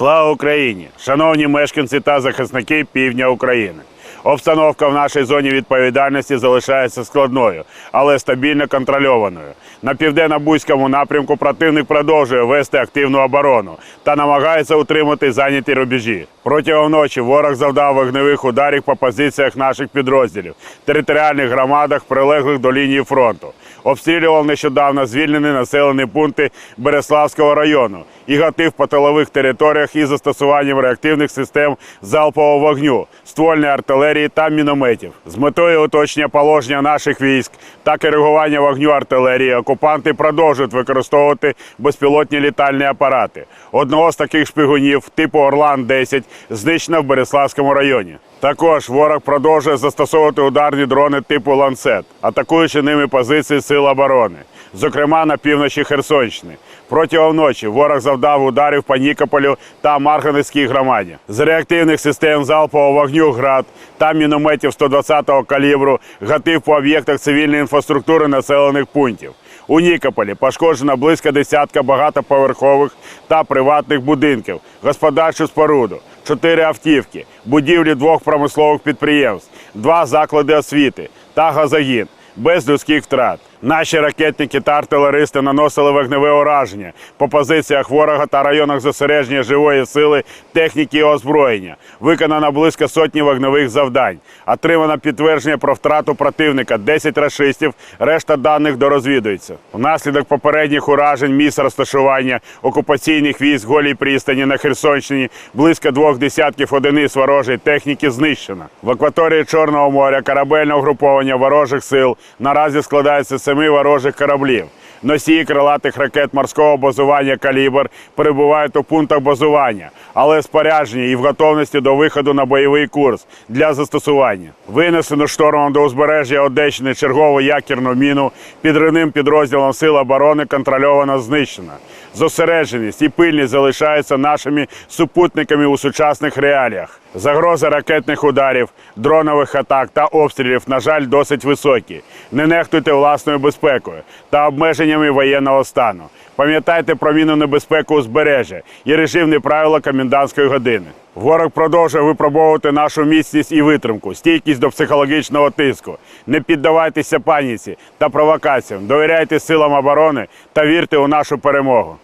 Слава Україні! Шановні мешканці та захисники півдня України. Обстановка в нашій зоні відповідальності залишається складною, але стабільно контрольованою. На південно-бузькому напрямку противник продовжує вести активну оборону та намагається утримати зайняті рубежі. Протягом ночі ворог завдав вогневих ударів по позиціях наших підрозділів, територіальних громадах, прилеглих до лінії фронту. Обстрілював нещодавно звільнені населені пункти Береславського району і гатив по тилових територіях із застосуванням реактивних систем залпового вогню, ствольної артилерії та мінометів. З метою уточнення положення наших військ та коригування вогню артилерії окупанти продовжують використовувати безпілотні літальні апарати. Одного з таких шпигунів типу Орлан-10 знищено в Береславському районі. Також ворог продовжує застосовувати ударні дрони типу ланцет, атакуючи ними позиції сил оборони, зокрема на півночі Херсонщини. Протягом ночі ворог завдав ударів по Нікополю та Марганецькій громаді. З реактивних систем залпового вогню ГРАД та мінометів 120-го калібру гатив по об'єктах цивільної інфраструктури населених пунктів. У Нікополі. Пошкоджено близько десятка багатоповерхових та приватних будинків, господарчу споруду, чотири автівки, будівлі двох промислових підприємств, два заклади освіти та газогін без людських втрат. Наші ракетники та артилеристи наносили вогневе ураження по позиціях ворога та районах зосередження живої сили, техніки і озброєння. Виконано близько сотні вогневих завдань. Отримано підтвердження про втрату противника 10 рашистів. Решта даних дорозвідується. Внаслідок попередніх уражень місць розташування окупаційних військ голій пристані на Херсонщині близько двох десятків одиниць ворожої техніки знищено. В акваторії Чорного моря корабельне угруповання ворожих сил наразі складається з семи ворожих кораблів. Носії крилатих ракет морського базування «Калібр» перебувають у пунктах базування, але споряджені і в готовності до виходу на бойовий курс для застосування. Винесено штормом до узбережжя Одещини чергову якірну міну підривним підрозділом Сил оборони контрольовано знищено. Зосередженість і пильність залишаються нашими супутниками у сучасних реаліях. Загроза ракетних ударів, дронових атак та обстрілів, на жаль, досить високі. Не нехтуйте власною безпекою та обмеженнями воєнного стану. Пам'ятайте про міну небезпеку узбережжя і режимні правила комендантської години. Ворог продовжує випробовувати нашу міцність і витримку, стійкість до психологічного тиску. Не піддавайтеся паніці та провокаціям, довіряйте силам оборони та вірте у нашу перемогу.